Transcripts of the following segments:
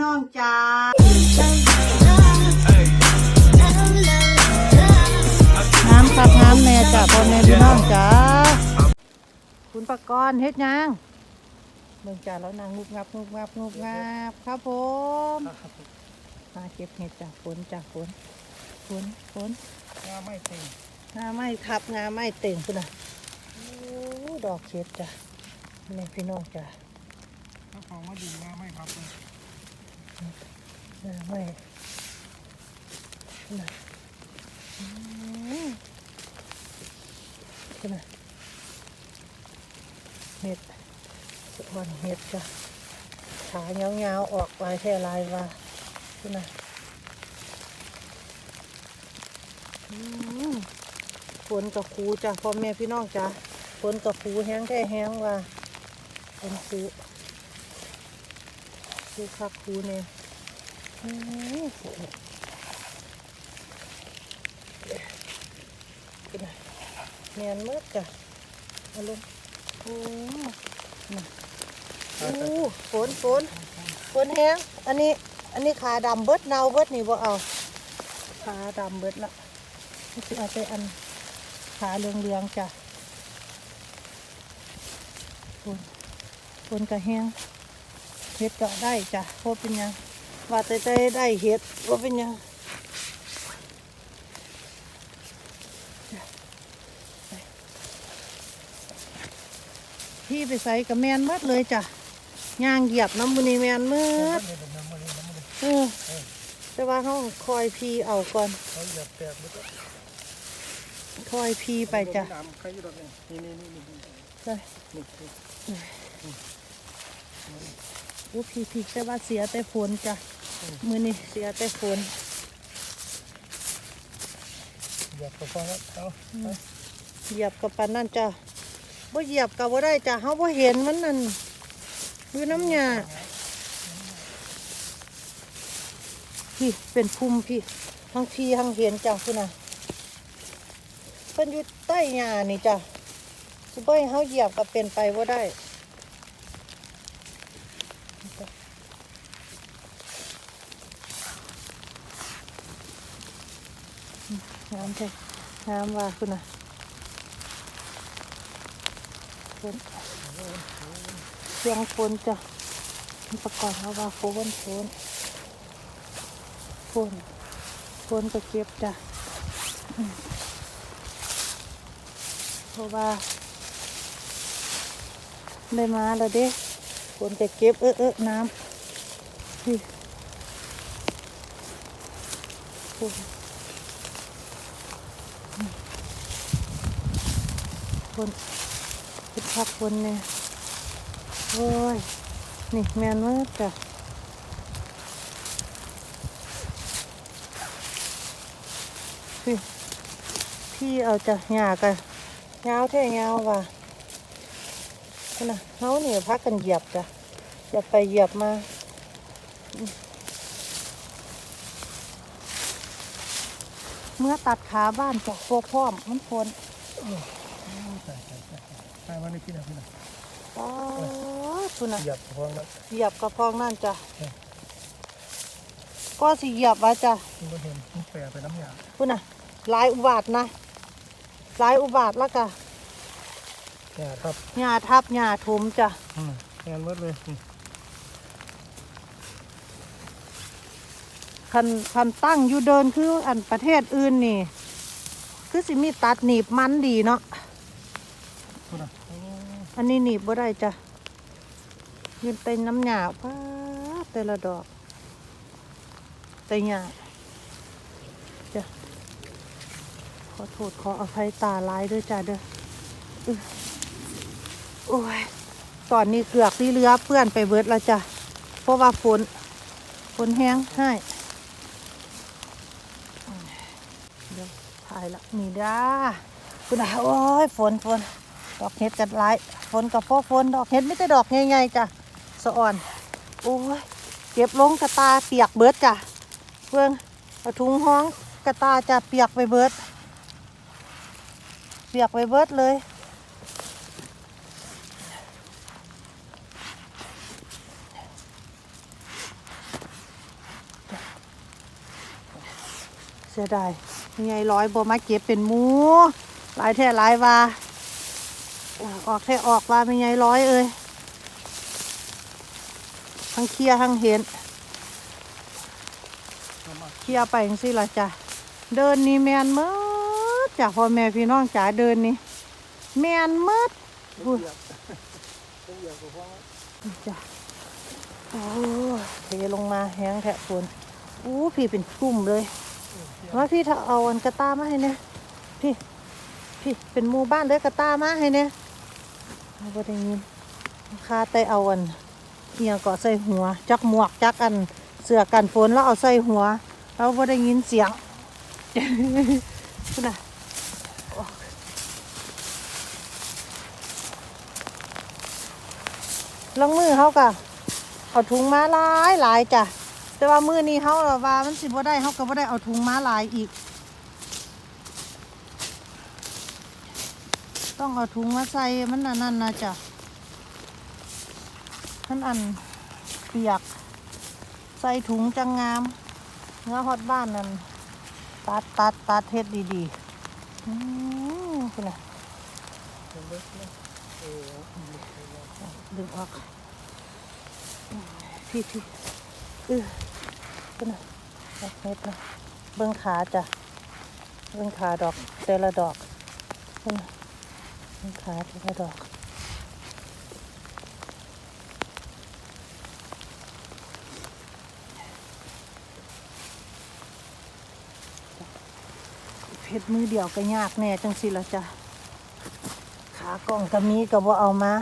น้องจ้าน้ำครับน้ำแน่จ้ะพ่อแม่พี่น้องจ้าคุณปกรณ์เฮ็ดยังเมืองจ้าแล้วนางงุบงับงุบงับงุบงับครับผมมาเก็บเห็ดจ้ะฝนจ้ะฝนฝนฝนงาไม่เต็งงาไม้ทับงาไม้เต่งคุณน่ะโอ้ดอกเห็ดจ้ะแม่พี่น้องจ้ะถ้าของมาดีงาไม่ครับเลย ไม้น่ะอืมคุณน่ะเห็ดสะอ่อนเห็ดจ้ะขาเงาๆออกลายแท่ลายว่าคุณน่ะอืมฝนกับคูจ้ะพ่อแม่พี่น้องจ้ะฝนกับคูแห้งแท้แห้งว่าเป็นซื้ อซื้อคักคูเนี่ยอื้อเป็นไงแมนมืดจ้ะเอาลงโอ้โอ้ฝนฝนฝนแห้งอันนี้ อันนี้ขาดำเบิดเนาเบิดนี่บ่เอาขาดำเบิดละนี่คือเอาไปอันขาเหลืองจ้ะฝนฝนกระแห้ง เห็ดก็ได้จ้ะเพราะเป็นหยังว่าแต่ได้ได้เห็ดว่าเป็นหยังจ้ะไปพี่ไปใส่กับแมนหมัดเลยจ้ะย่างเหยียบน้ำมันนี่แมนมืดนี่เป็นน้ำมันนี่น้ำมันเออแต่ว่าเขาคอยพีเอาก่อนเขาหยับแตกแล้วก็คอยพีไปจ้ะน้ำใครอยู่ดอกนี่นี่นี่นี่นี่ใช่นี่โอ้พี่พี่แต่ว่าเสียแต่ฝนจ้ะมือนี่เสียแต่ฝนหยับกระเพาะแล้วเอาเหยียบกับปันนั่นจ้ะบ่เหยียบกับบ่ได้จ้ะเฮาบ่เห็นมันนั่นอยู่น้ำหยาพี่เป็นภูมิพี่ทั้งพี่ทั้งเห็นจ้ะคุณน่ะเพิ่นอยู่ใต้หญ้านี่จ้ะสิบ่ให้เฮาเหยียบก็เป็นไปบ่ได้ น้ำเถอะน้ำว่าคุณนะฝนเสียงฝนจ้ะประกอบเขาว่าฝนฝนฝนฝนก็เก็บจ้ะเพราะว่าได้มาแล้วเด้ฝนจะเก็บเออเออน้ำพี่ฝน คนเป็นพักคนเนี่ยโอ้ย นี่แมนมากจ้ะพี่พี่เอาจะหยากันยาวแท้ยาวว่ะนั่นะเฮาเนี่ยพักกันเหยียบจ้ะเหยียบไปเหยียบมาเมื่อตัดขาบ้านจากพวกพร้อมมันพ้น ใส่มาในพี่นะพี่นะอ๋อคุณน่ะหยับกระเพาะแล้วเหยียบกระพองนั่นจ้ะเออก็สิเหยียบไว้จ้ะมันก็เห็นมันแปรไปน้ำยาคุณน่ะหลายอุบาทนะหลายอุบาทแล้วก็หยาครับหญ้าทับหญ้าถมจ้ะอืมงานมืดเลยอืมคันคันตั้งอยู่เดินคืออันประเทศอื่นนี่ คือสิมีตัดหนีบมันดีเนาะคุณอะโอ้ อันนี้หนีบบ่ได้จ้ะยืนเต็นน้ำหยาป้าแต่ละดอกแต่หยาจ้ะขอโทษขออภัยตาลายด้วยจ้ะเด้ออื้อโอ้ยตอนนี้เกือกที่เรือเปื้อนไปเบิดแล้วจ้ะเพราะว่าฝนฝนแห้งให้เดี๋ยวถ่ายละนี่ด้าคุณอาโอ้ยฝนฝน ดอกเห็ดกันไล่ฝนกับพ่อฝนดอกเห็ดไม่ได้ดอกง่ายๆจ้ะสะอ่อน โอ้ยเก็บลงกระตาเปียกเบิดจ้ะเพื่อนกระทุงห้องกระตาจะเปียกไปเบิด เปียกไปเบิดเลยเสียดายไงร้อยบัวมาเก็บเป็นหมูหลายแท้ลายว่า ออกแท่ออกว่ามีไงร้อยเอ้ยทั้งเคลียทั้งเห็นเคลียไปจังสิละจ้ะเดินนี่แมนหมืดจากพ่อแม่พี่น้องจ๋าเดินนี่แมนหมืดอุ้ยจ้ะโอ้เทลงมาแห้งแทะฝนอู้พี่เป็นกุ่มเลยว่าพี่ถ้าเอาอันกระตามาให้เนี่ยพี่พี่เป็นหมู่บ้านเลยกระตามาให้เนี่ย เอาบ่ได้ยินคาแต่เอาอันเอียงเกาะใส่หัว จักหมวกจักอันเสื้อกันฝนแล้วเอาใส่หัวเราบ่ได้ยินเสียงน่ะลองมือเขากะเอาถุงมาลายหลายจ้ะแต่ว่ามือนี้เขาว่ามันสิบ่ได้เขาก็บ่ได้เอาถุงมาลายอีก ต้องเอาถุงมาใส่มันนั่นนั่นนะจ้ะมันอันเปียก ใส่ถุงจังงามเนื้อฮอดบ้านนั่นตัดตัดตัดเฮ็ดดีๆอืมคุณน่ะดึงออกพี่พี่เออคุณน่ะดอกเม็ดนะเบื้องขาจ้ะเบื้องขาดอกแต่ละดอกคุณน่ะ เบื้องขาแต่ละดอกเพชรมือเดียวก็ยากแน่จังสิละจ้ะขากล้องก็มีก็บ่เอามา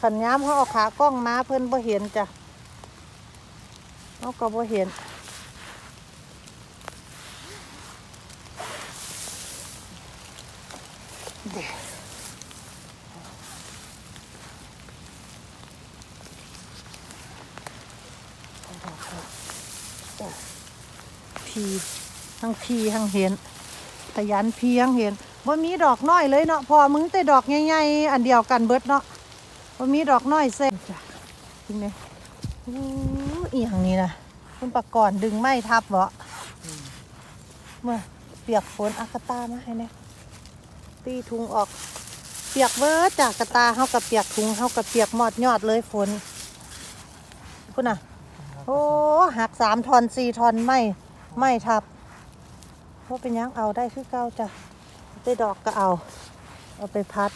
ขันย้ำเขาเอาขากล้องมาเพิ่นบ่เห็นจ้ะเขาก็บ่เห็น พีทั้งพีทั้งเห็นขยันเพียงเห็นว่ามีดอกน้อยเลยเนาะพอมึงแต่ดอกใหญ่ๆอันเดียวกันเบิดเนาะว่ามีดอกน้อยเส้นจ้ะจริงเนี่ยอู้อีหยังนี้นะคุณปะก่อนดึงไม้ทับเหรอเมื่อเปียกฝนอากาตามาให้เนี่ยตีทุงออก เปียกเบิดจากกระตาเฮากับเปียกทุงเฮากับเปียกหมอดยอดเลยฝนคุณน่ะ โอ้หักสามทอนสี่ทอนไม่ ไม่ทับว่าะเป็นยังเอาได้คือเก่าจ้ะได้ดอกก็เอา เอาไปพัด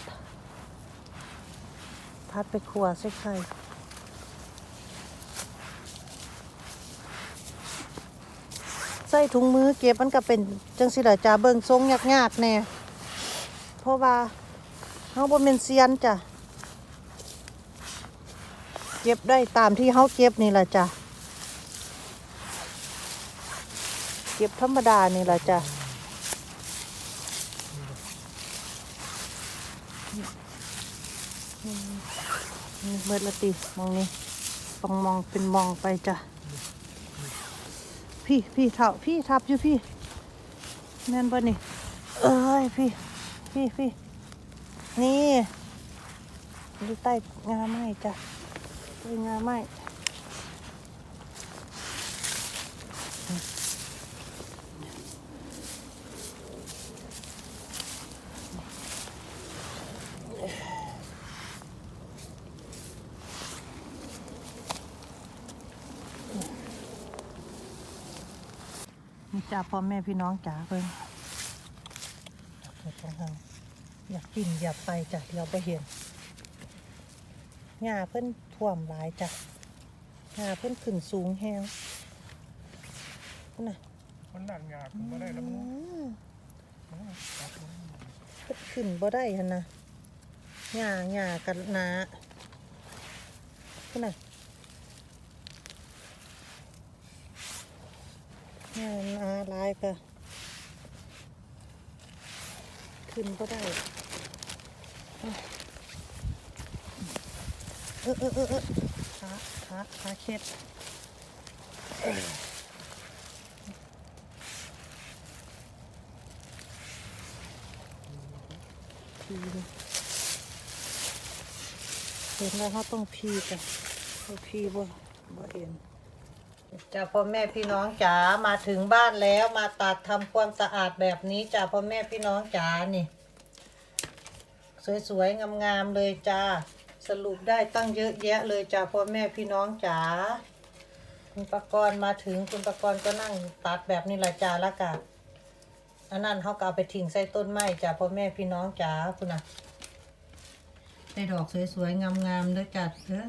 พัดไปขัวใส่ไข่ใส่ถุงมือเก็บมันก็เป็นจังสิละจ้าเบิ่งทรงยากๆแน่เพราะว่าเฮาบ่เป็นเซียนจ้ะเก็บได้ตามที่เฮาเก็บนี่แหละจ้ะ เก็บธรรมดานี่แหละจ้ะนี่เบิดละติมองนี่มองมองเป็นมองไปจ้ะ พี่พี่เท่าพี่ทับอยู่พี่แม่นบ่นี่ เอ้ยพี่ พี่พี่นี่อยู่ใต้งาไม้จ้ะใต้งาไม้นี่ จ้าพ่อแม่พี่น้องจ๋าเพิ่นเกิดของเราอยากกินอยากไปจ้ะเราไปเห็นหญ้าเพิ่นท่วมหลายจ้ะหญ้าเพิ่นขึ้นสูงแฮงนั่นน่ะมันหนักหยาบมันไม่ได้แล้วอืมั้งมเพิ่นขึ้นบ่ได้หั่นนะหญ้าหญ้ากันหนาพุ่นน่ะหญ้าหนาหลาย ก็ขึ้นบ่ได้เออเออเออเออขาขาขาเข็ดเออพีเลยเห็นแล้วเขาต้องพีกันเขาพีบ่บ่เอ็น จ้าพ่อแม่พี่น้องจ๋ามาถึงบ้านแล้วมาตัดทำความสะอาดแบบนี้จ้าพ่อแม่พี่น้องจ๋านี่ สวยๆงามๆเลยจ้าสรุปได้ตั้งเยอะแยะเลยจ้าพ่อแม่พี่น้องจ๋าคุณประกรณ์มาถึงคุณประกรณ์ก็นั่งตัดแบบนี้ละจ้าล้วกันอันนั้นเขาก็เอาไปทิ้งใส่ต้นไม้จ้าพ่อแม่พี่น้องจ๋าคุณน่ะได้ดอกสวยๆงามๆด้วยจ้าเด้อ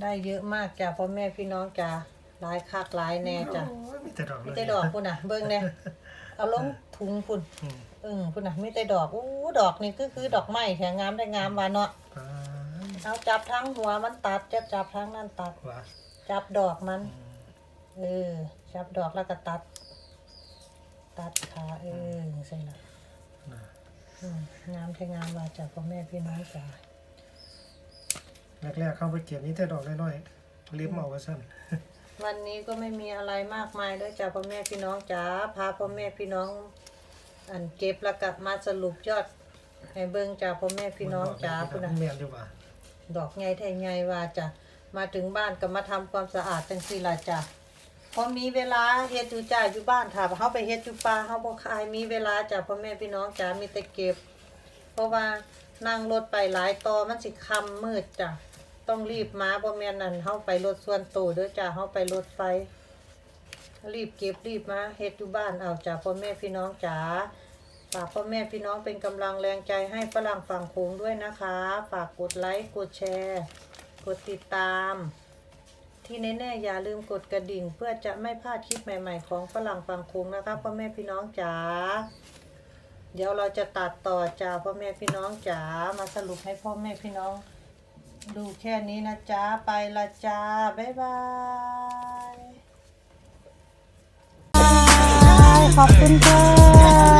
ได้เยอะมากจ้ะพ่อแม่พี่น้องจ้ะหลายคักหลายแน่จ้ะโอ้ยมีแต่ดอกเลมียแต่ดอกพุ่นน่ะ เบิ่งแน่เอาลงถุงพุ่นอืมเอึ้งพุ่นน่ะมีแต่ดอกอู้ดอกนี่ก็คือดอกไม้แถงงามได้งามว่าเนาะปาเอาจับทั้งหัวมันตัดจับจับทั้งนั่นตัด วะจับดอกมันเออ จับดอกแล้วก็ตัด ตัดขาเออใช่ละน่ะอืมงามแท้งามว่าจ้ะพ่อแม่พี่น้องจ้ะ แรกๆเข้าไปเก็บนี่แต่ดอกน้อยๆรีบเอาไว้สั้นวันนี้ก็ไม่มีอะไรมากมายด้วยจ้ะพ่อแม่พี่น้องจ๋าพาพ่อแม่พี่น้อง อันเก็บแล้วกลับมาสรุปยอดให้เบิ่งจ้ะพ่อแม่พี่น้องจ๋าคุพุ่ณนน่ะแม่นอยู่ว่ะดอกไงแท่ไงว่าจ้ะมาถึงบ้านก็มาทำความสะอาดจังซี่ล่ะจ้ะพอมีเวลาเฮ็ดอยู่จ้าอยู่บ้านถ้าเฮาไปเฮ็ดอยู่ป่าเฮาบ่คายมีเวลาจ้ะพ่อแม่พี่น้องจ๋ามีแต่เก็บ เพราะว่านั่งรถไปหลายต่อมันสิค่ำมืดจ้ะ ต้องรีบมาบ่แม่นนั่นเฮาไปรถส่วนตัวเด้อจ้ะเฮาไปรถไฟ รีบเก็บรีบมาเฮ็ดอยู่บ้านเอาจ้ะพ่อแม่พี่น้องจ๋าฝากพ่อแม่พี่น้องเป็นกำลังแรงใจให้ฝรั่งฝั่งโขงด้วยนะคะ ฝากกดไลค์กดแชร์ กดติดตาม ที่แน่ๆอย่าลืมกดกระดิ่ง เพื่อจะไม่พลาดคลิปใหม่ ๆ ของฝรั่งฝั่งโขงนะคะพ่อแม่พี่น้องจ๋าเดี๋ยวเราจะตัดต่อจ้าพ่อแม่พี่น้องจ๋ามาสรุปให้พ่อแม่พี่น้อง ดูแค่นี้นะจ๊ะ ไปละจ้า บ๊ายบาย ขอบคุณค่ะ